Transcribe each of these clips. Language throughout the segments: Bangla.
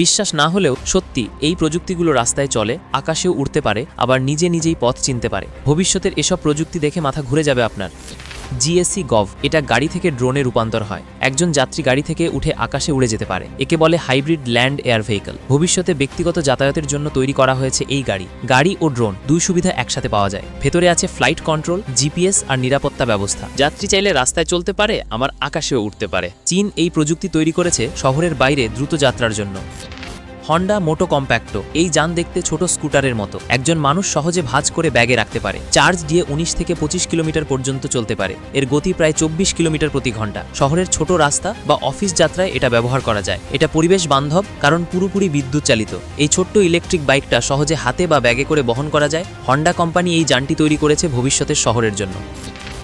বিশ্বাস না হলেও সত্যি এই প্রযুক্তিগুলো রাস্তায় চলে, আকাশেও উড়তে পারে, আবার নিজে নিজেই পথ চিনতে পারে। ভবিষ্যতের এসব প্রযুক্তি দেখে মাথা ঘুরে যাবে আপনার। জিএসসি গভ এটা গাড়ি থেকে ড্রোনে রূপান্তর হয়। একজন যাত্রী গাড়ি থেকে উঠে আকাশে উড়ে যেতে পারে। একে বলে হাইব্রিড ল্যান্ড এয়ার ভেহিকল। ভবিষ্যতে ব্যক্তিগত যাতায়াতের জন্য তৈরি করা হয়েছে এই গাড়ি। গাড়ি ও ড্রোন দুই সুবিধা একসাথে পাওয়া যায়। ভেতরে আছে ফ্লাইট কন্ট্রোল জিপিএস আর নিরাপত্তা ব্যবস্থা। যাত্রী চাইলে রাস্তায় চলতে পারে আমার আকাশেও উঠতে পারে। চীন এই প্রযুক্তি তৈরি করেছে শহরের বাইরে দ্রুত যাত্রার জন্য। হন্ডা মোটো কম্প্যাক্টো এই যান দেখতে ছোট স্কুটারের মতো। একজন মানুষ সহজে ভাঁজ করে ব্যাগে রাখতে পারে। চার্জ দিয়ে উনিশ থেকে পঁচিশ কিলোমিটার পর্যন্ত চলতে পারে। এর গতি প্রায় চব্বিশ কিলোমিটার প্রতি ঘণ্টা। শহরের ছোট রাস্তা বা অফিস যাত্রায় এটা ব্যবহার করা যায়। এটা পরিবেশ বান্ধব, কারণ পুরোপুরি বিদ্যুৎ চালিত। এই ছোট্ট ইলেকট্রিক বাইকটা সহজে হাতে বা ব্যাগে করে বহন করা যায়। হন্ডা কোম্পানি এই যানটি তৈরি করেছে ভবিষ্যতের শহরের জন্য।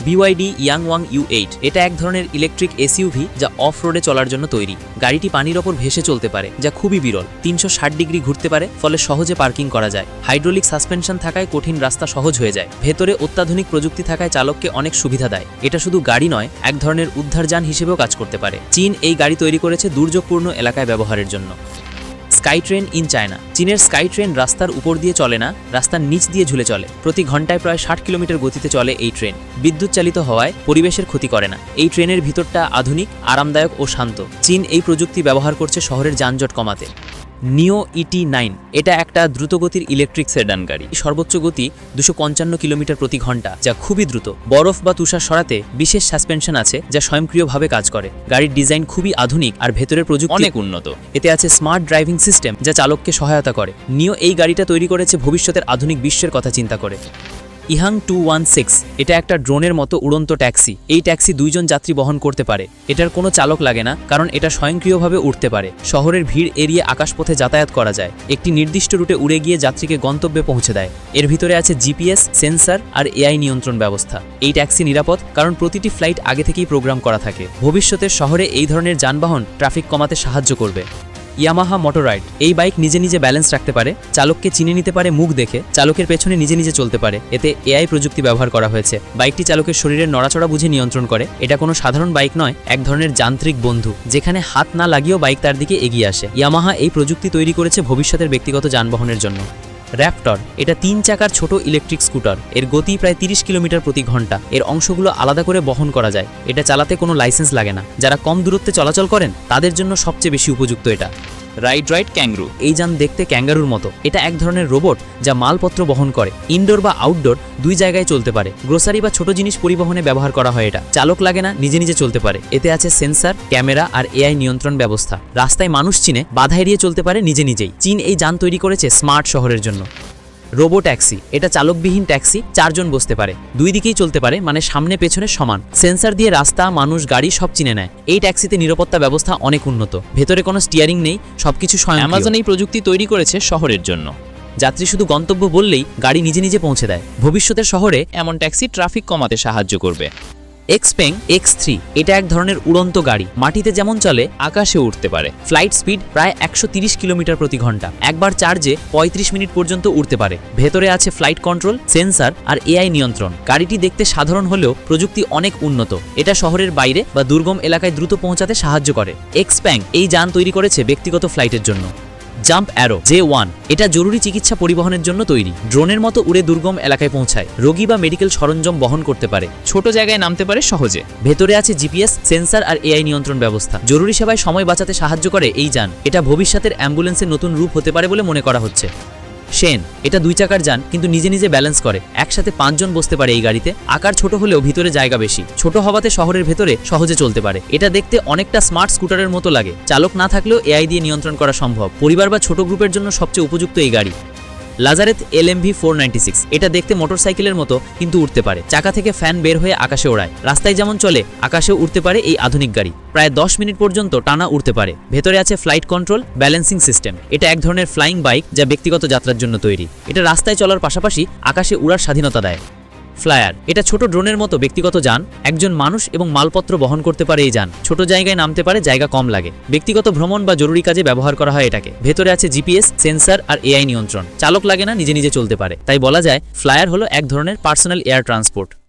বিওয়াইডি ইয়াং ওয়াং ইউ এইট এটা এক ধরনের ইলেকট্রিক এসইউভি যা অফ রোডে চলার জন্য তৈরি। গাড়িটি পানির ওপর ভেসে চলতে পারে, যা খুবই বিরল। তিনশো ষাট ডিগ্রি ঘুরতে পারে, ফলে সহজে পার্কিং করা যায়। হাইড্রোলিক সাসপেনশন থাকায় কঠিন রাস্তা সহজ হয়ে যায়। ভেতরে অত্যাধুনিক প্রযুক্তি থাকায় চালককে অনেক সুবিধা দেয়। এটা শুধু গাড়ি নয়, এক ধরনের উদ্ধারযান হিসেবেও কাজ করতে পারে। চীন এই গাড়ি তৈরি করেছে দুর্যোগপূর্ণ এলাকায় ব্যবহারের জন্য। Sky train in China. চীনের স্কাই ট্রেন রাস্তার উপর দিয়ে চলে না, রাস্তার নিচ দিয়ে ঝুলে চলে। প্রতি ঘন্টায় প্রায় ষাট কিলোমিটার গতিতে চলে এই ট্রেন। বিদ্যুৎ চালিত হওয়ায় পরিবেশের ক্ষতি করে না। এই ট্রেনের ভিতরটা আধুনিক, আরামদায়ক ও শান্ত। চীন এই প্রযুক্তি ব্যবহার করছে শহরের যানজট কমাতে। নিও ইটি নাইন এটা একটা দ্রুতগতির ইলেকট্রিক সেডান গাড়ি। সর্বোচ্চ গতি দুশো পঞ্চান্ন কিলোমিটার প্রতি ঘণ্টা যা খুবই দ্রুত। বরফ বা তুষার সরাতে বিশেষ সাসপেনশন আছে যা স্বয়ংক্রিয়ভাবে কাজ করে। গাড়ির ডিজাইন খুবই আধুনিক আর ভেতরের প্রযুক্তি অনেক উন্নত। এতে আছে স্মার্ট ড্রাইভিং সিস্টেম যা চালককে সহায়তা করে। নিও এই গাড়িটা তৈরি করেছে ভবিষ্যতের আধুনিক বিশ্বের কথা চিন্তা করে। EHang two one six. এটা একটা ড্রোনের মতো উড়ন্ত ট্যাক্সি। এই ট্যাক্সি দুইজন যাত্রী বহন করতে পারে। এটার কোনো চালক লাগে না, কারণ এটা স্বয়ংক্রিয়ভাবে উঠতে পারে। শহরের ভিড় এড়িয়ে আকাশপথে যাতায়াত করা যায়। একটি নির্দিষ্ট রুটে উড়ে গিয়ে যাত্রীকে গন্তব্যে পৌঁছে দেয়। এর ভিতরে আছে জিপিএস, সেন্সর আর এআই নিয়ন্ত্রণ ব্যবস্থা। এই ট্যাক্সি নিরাপদ, কারণ প্রতিটি ফ্লাইট আগে থেকেই প্রোগ্রাম করা থাকে। ভবিষ্যতের শহরে এই ধরনের যানবাহন ট্রাফিক কমাতে সাহায্য করবে। ইয়ামাহা মোটরাইড এই বাইক নিজে নিজে ব্যালেন্স রাখতে পারে, চালককে চিনে নিতে পারে, মুখ দেখে, চালকের পেছনে নিজে নিজে চলতে পারে। এতে এআই প্রযুক্তি ব্যবহার করা হয়েছে। বাইকটি চালকের শরীরের নড়াচড়া বুঝে নিয়ন্ত্রণ করে। এটা কোনো সাধারণ বাইক নয়, এক ধরনের যান্ত্রিক বন্ধু, যেখানে হাত না লাগিয়েও বাইক তার দিকে এগিয়ে আসে। ইয়ামাহা এই প্রযুক্তি তৈরি করেছে ভবিষ্যতের ব্যক্তিগত যানবাহনের জন্য। র্যাপটর এটা তিন চাকার ছোট ইলেকট্রিক স্কুটার এর গতি প্রায় তিরিশ কিলোমিটার প্রতি ঘণ্টা। এর অংশগুলো আলাদা করে বহন করা যায়। এটা চালাতে কোনো লাইসেন্স লাগে না। যারা কম দূরত্বে চলাচল করেন, তাদের জন্য সবচেয়ে বেশি উপযুক্ত এটা। রাইড রাইড ক্যাঙ্গারু এই যান দেখতে ক্যাঙ্গারুর মতো। এটা এক ধরনের রোবট যা মালপত্র বহন করে। ইনডোর বা আউটডোর দুই জায়গায় চলতে পারে। গ্রোসারি বা ছোট জিনিস পরিবহনে ব্যবহার করা হয় এটা। চালক লাগে না, নিজে নিজে চলতে পারে। এতে আছে সেন্সার ক্যামেরা আর এআই নিয়ন্ত্রণ ব্যবস্থা। রাস্তায় মানুষ চিনে, বাধা এড়িয়ে চলতে পারে নিজে নিজেই। চীন এই যান তৈরি করেছে স্মার্ট শহরের জন্য। Robo taxi. এটা চালকবিহীন ট্যাক্সি, চারজন বসতে পারে। দুই দিকেই চলতে পারে মানে সামনে পেছনে সমান। সেন্সার দিয়ে রাস্তা, মানুষ, গাড়ি সব চিনে নেয়। এই ট্যাক্সিতে নিরাপত্তা ব্যবস্থা অনেক উন্নত। ভেতরে কোনো স্টিয়ারিং নেই, সবকিছু স্বয়ং অ্যামাজন এই প্রযুক্তি তৈরি করেছে শহরের জন্য। যাত্রী শুধু গন্তব্য বললেই গাড়ি নিজে নিজে পৌঁছে দেয়। ভবিষ্যতের শহরে এমন ট্যাক্সি ট্রাফিক কমাতে সাহায্য করবে। এক্সপেং এক্স থ্রি এটা এক ধরনের উড়ন্ত গাড়ি। মাটিতে যেমন চলে আকাশে উঠতে পারে। ফ্লাইট স্পিড প্রায় একশো কিলোমিটার প্রতি ঘণ্টা। একবার চার্জে ৩৫ মিনিট পর্যন্ত উঠতে পারে। ভেতরে আছে ফ্লাইট কন্ট্রোল সেন্সার আর এআই নিয়ন্ত্রণ। গাড়িটি দেখতে সাধারণ হলেও প্রযুক্তি অনেক উন্নত। এটা শহরের বাইরে বা দুর্গম এলাকায় দ্রুত পৌঁছাতে সাহায্য করে। এক্সপ্যাং এই যান তৈরি করেছে ব্যক্তিগত ফ্লাইটের জন্য। জাম্প অ্যারো, জে ওয়ান, এটা জরুরি চিকিৎসা পরিবহনের জন্য তৈরি। ড্রোনের মতো উড়ে দুর্গম এলাকায় পৌঁছায়, রোগী বা মেডিকেল সরঞ্জাম বহন করতে পারে, ছোট জায়গায় নামতে পারে সহজে। ভেতরে আছে জিপিএস, সেন্সার আর এআই নিয়ন্ত্রণ ব্যবস্থা। জরুরি সেবায় সময় বাঁচাতে সাহায্য করে এই যান, এটা ভবিষ্যতের অ্যাম্বুলেন্সের নতুন রূপ হতে পারে বলে মনে করা হচ্ছে। শেন, এটা দুই চাকার যান, কিন্তু নিজে নিজে ব্যালেন্স করে। একসাথে পাঁচজন বসতে পারে এই গাড়িতে। আকার ছোট হলেও ভিতরে জায়গা বেশি। ছোট হওয়াতে শহরের ভেতরে সহজে চলতে পারে। এটা দেখতে অনেকটা স্মার্ট স্কুটারের মতো লাগে। চালক না থাকলেও এআই দিয়ে নিয়ন্ত্রণ করা সম্ভব। পরিবার বা ছোট গ্রুপের জন্য সবচেয়ে উপযুক্ত এই গাড়ি। Lazareth L M V four এটা দেখতে মোটরসাইকেলের মতো, কিন্তু উঠতে পারে। চাকা থেকে ফ্যান বের হয়ে আকাশে ওড়ায়। রাস্তায় যেমন চলে, আকাশে উঠতে পারে এই আধুনিক গাড়ি। প্রায় দশ মিনিট পর্যন্ত টানা উঠতে পারে। ভেতরে আছে ফ্লাইট কন্ট্রোল ব্যালেন্সিং সিস্টেম এটা এক ধরনের ফ্লাইং বাইক যা ব্যক্তিগত যাত্রার জন্য তৈরি। এটা রাস্তায় চলার পাশাপাশি আকাশে উড়ার স্বাধীনতা দেয়। ফ্লায়ার। এটা ছোট ড্রোনের মতো ব্যক্তিগত যান, একজন মানুষ এবং মালপত্র বহন করতে পারে এই যান। ছোট জায়গায় নামতে পারে জায়গা কম লাগে। ব্যক্তিগত ভ্রমণ বা জরুরি কাজে ব্যবহার করা হয় এটাকে। ভেতরে আছে জিপিএস, সেন্সার আর এআই নিয়ন্ত্রণ। চালক লাগে না, নিজে নিজে চলতে পারে। তাই বলা যায়, ফ্লায়ার হলো এক ধরনের পার্সোনাল এয়ার ট্রান্সপোর্ট।